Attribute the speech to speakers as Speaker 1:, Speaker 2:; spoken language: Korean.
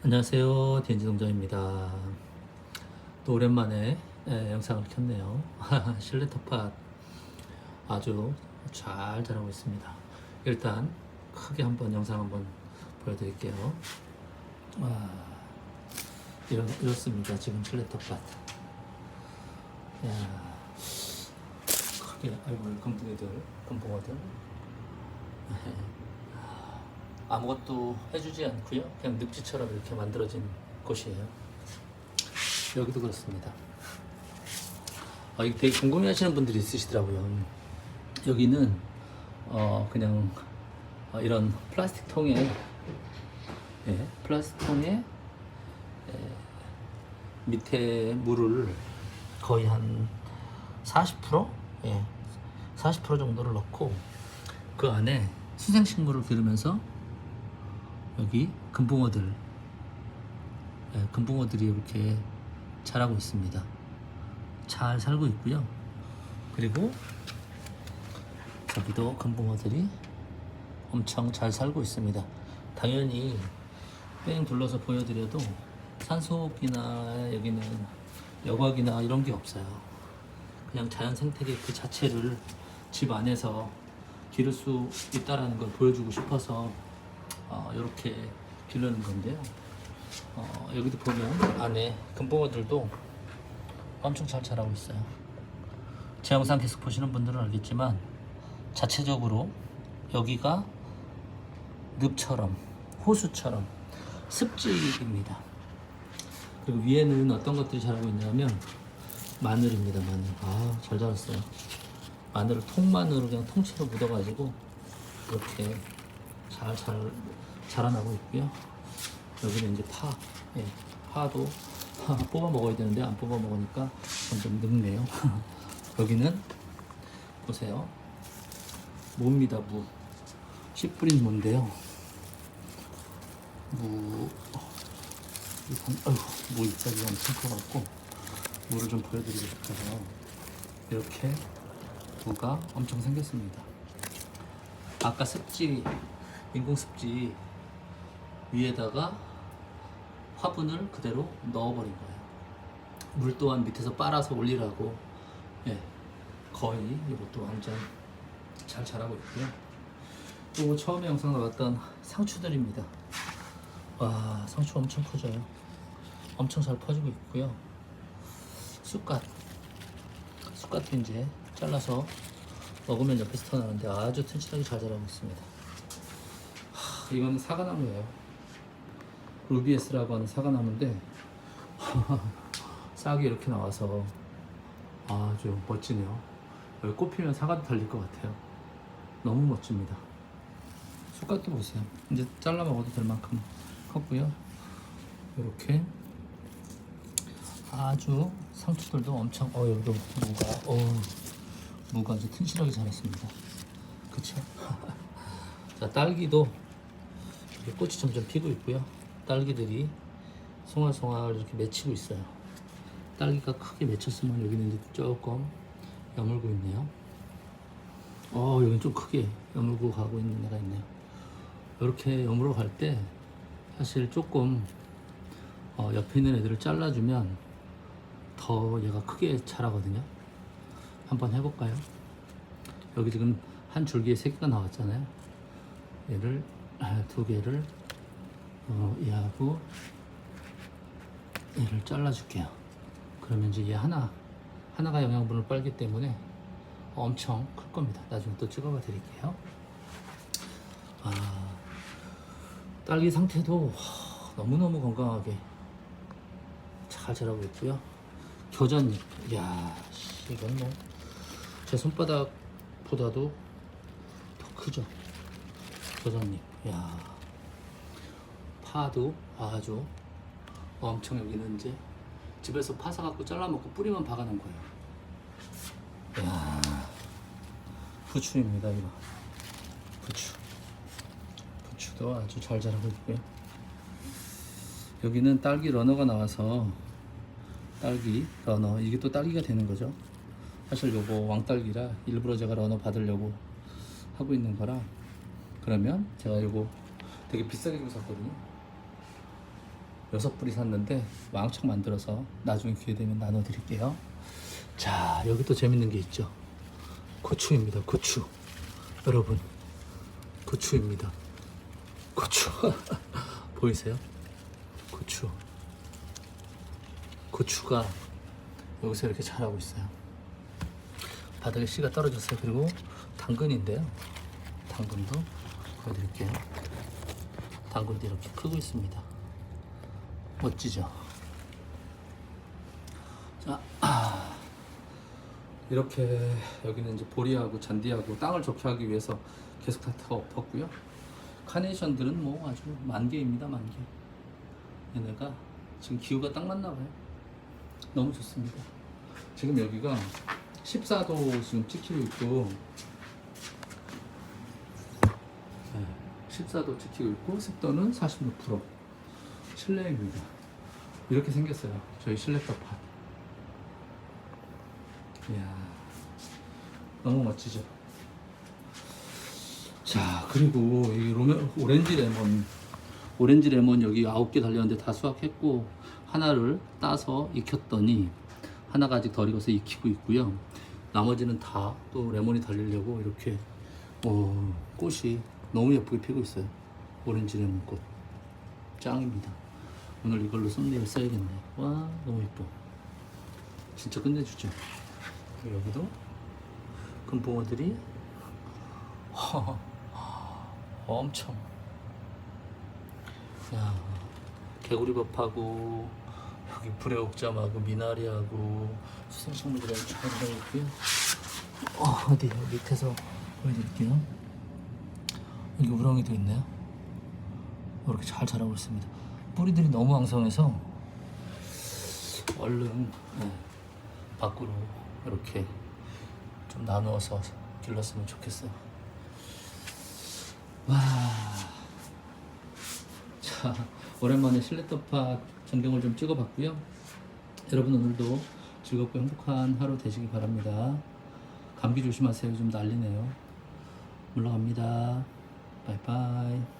Speaker 1: 안녕하세요. 딘지농장입니다. 또 오랜만에 예, 영상을 켰네요. 실내 텃밭 아주 잘 자라고 있습니다. 일단 크게 한번 영상 한번 보여드릴게요. 와, 이렇, 이렇습니다. 지금 실내 텃밭. 야, 크게 아이고 금붕이들, 금붕어들. 아무것도 해주지 않고요. 그냥 늪지처럼 이렇게 만들어진 곳이에요. 여기도 그렇습니다. 아, 되게 궁금해 하시는 분들이 있으시더라고요. 여기는 어 그냥 어, 이런 플라스틱 통에 예, 플라스틱 통에 예, 밑에 물을 거의 한 40%? 예, 40% 정도를 넣고 그 안에 수생식물을 기르면서 여기 금붕어들 예, 금붕어들이 이렇게 자라고 있습니다. 잘 살고 있고요. 그리고 저기도 금붕어들이 엄청 잘 살고 있습니다. 당연히 뺑 둘러서 보여드려도 산속이나 여기는 여곽이나 이런 게 없어요. 그냥 자연 생태계 그 자체를 집 안에서 기를 수 있다라는 걸 보여주고 싶어서 어, 이렇게 기르는 건데요. 어, 여기도 보면 안에 금붕어들도 엄청 잘 자라고 있어요. 제 영상 계속 보시는 분들은 알겠지만 자체적으로 여기가 늪처럼 호수처럼 습지입니다. 그리고 위에는 어떤 것들이 자라고 있냐면 마늘입니다. 마늘. 아, 잘 자랐어요. 마늘을 통마늘로 그냥 통째로 묻어가지고 이렇게 잘, 잘 자라나고 있고요. 여기는 이제 파, 예, 파도 뽑아 먹어야 되는데 안 뽑아 먹으니까 좀 늙네요. 여기는 보세요. 무입니다, 무. 씨 뿌린 무인데요. 무, 이건, 아이고, 무 잎사귀가 엄청 커갖고, 무를 좀 보여드리고 싶어서, 이렇게 무가 엄청 생겼습니다. 아까 습지, 인공습지 위에다가 화분을 그대로 넣어버린 거예요. 물 또한 밑에서 빨아서 올리라고, 예, 거의 이것도 완전 잘 자라고 있고요. 또 처음에 영상 나왔던 상추들입니다. 와, 상추 엄청 커져요. 엄청 잘 퍼지고 있고요. 쑥갓, 쑥갓도 이제 잘라서 먹으면 옆에서 터나는데 아주 튼실하게 잘 자라고 있습니다. 하, 이건 사과나무예요. 루비에스라고 하는 사과나무인데 싹이 이렇게 나와서 아주 멋지네요. 여기 꽃 피면 사과도 달릴 것 같아요. 너무 멋집니다. 쑥갓도 보세요. 이제 잘라 먹어도 될 만큼 컸고요. 이렇게 아주 상추들도 엄청 어 여기도 무가 어 무가 아주 튼실하게 자랐습니다. 그쵸? 자 딸기도 꽃이 점점 피고 있고요. 딸기들이 송알송알 이렇게 맺히고 있어요. 딸기가 크게 맺혔으면 여기는 이제 조금 여물고 있네요. 어, 여기 좀 크게 여물고 가고 있는 데가 있네요. 이렇게 여물어 갈 때 사실 조금 어, 옆에 있는 애들을 잘라주면 더 얘가 크게 자라거든요. 한번 해볼까요? 여기 지금 한 줄기에 세 개가 나왔잖아요. 얘를 아, 두 개를 어, 얘하고 얘를 잘라줄게요. 그러면 이제 얘 하나 하나가 영양분을 빨기 때문에 엄청 클 겁니다. 나중에 또 찍어봐 드릴게요. 아, 딸기 상태도 와, 너무너무 건강하게 잘 자라고 있고요. 교전잎, 야, 씨, 이건 뭐 제 손바닥보다도 더 크죠. 교전잎, 야, 파도 아주 엄청 여기는 이제 집에서 파 사 갖고 잘라 먹고 뿌리만 박아 놓은 거예요. 이야, 부추입니다, 이거. 부추. 부추도 아주 잘 자라고 있고요. 여기는 딸기 러너가 나와서 딸기 러너 이게 또 딸기가 되는 거죠. 사실 요거 왕딸기라 일부러 제가 러너 받으려고 하고 있는 거라 그러면 제가 요거 되게 비싸게 주고 샀거든요. 여섯 뿌리 샀는데 왕창 만들어서 나중에 기회 되면 나눠 드릴게요. 자 여기 또 재밌는 게 있죠. 고추입니다. 고추. 여러분 고추입니다. 고추 보이세요? 고추. 고추가 여기서 이렇게 자라고 있어요. 바닥에 씨가 떨어졌어요. 그리고 당근인데요. 당근도 보여드릴게요. 당근도 이렇게 크고 있습니다. 멋지죠? 자, 아, 이렇게 여기는 이제 보리하고 잔디하고 땅을 좋게 하기 위해서 계속 다 덮었고요. 카네이션들은 뭐 아주 만 개입니다, 만 개. 얘네가 지금 기후가 딱 맞나 봐요. 너무 좋습니다. 지금 여기가 14도 지금 찍히고 있고, 네, 14도 찍히고 있고, 습도는 46%. 실내입니다. 이렇게 생겼어요. 저희 실내 덮밥. 이야, 너무 멋지죠? 자, 그리고 이 로메, 오렌지 레몬, 오렌지 레몬 여기 아홉 개 달렸는데 다 수확했고, 하나를 따서 익혔더니, 하나가 아직 덜 익어서 익히고 있고요. 나머지는 다 또 레몬이 달리려고 이렇게, 어, 꽃이 너무 예쁘게 피고 있어요. 오렌지 레몬 꽃. 짱입니다. 오늘 이걸로 썸네일 써야겠네. 와, 너무 예뻐. 진짜 끝내주죠. 여기도 금붕어들이 엄청 야 개구리밥하고 여기 불의 옥잠하고 미나리하고 수생식물들이 잘 들어있고요 어, 어디 밑에서 보여드릴게요 여기 우렁이도 있네요 이렇게 잘 자라고 있습니다 뿌리들이 너무 왕성해서 얼른 네, 밖으로 이렇게 좀 나누어서 길렀으면 좋겠어요. 와, 자 오랜만에 실내 텃밭 전경을 좀 찍어봤고요. 여러분 오늘도 즐겁고 행복한 하루 되시기 바랍니다. 감기 조심하세요. 좀 난리네요. 물러갑니다. 바이바이.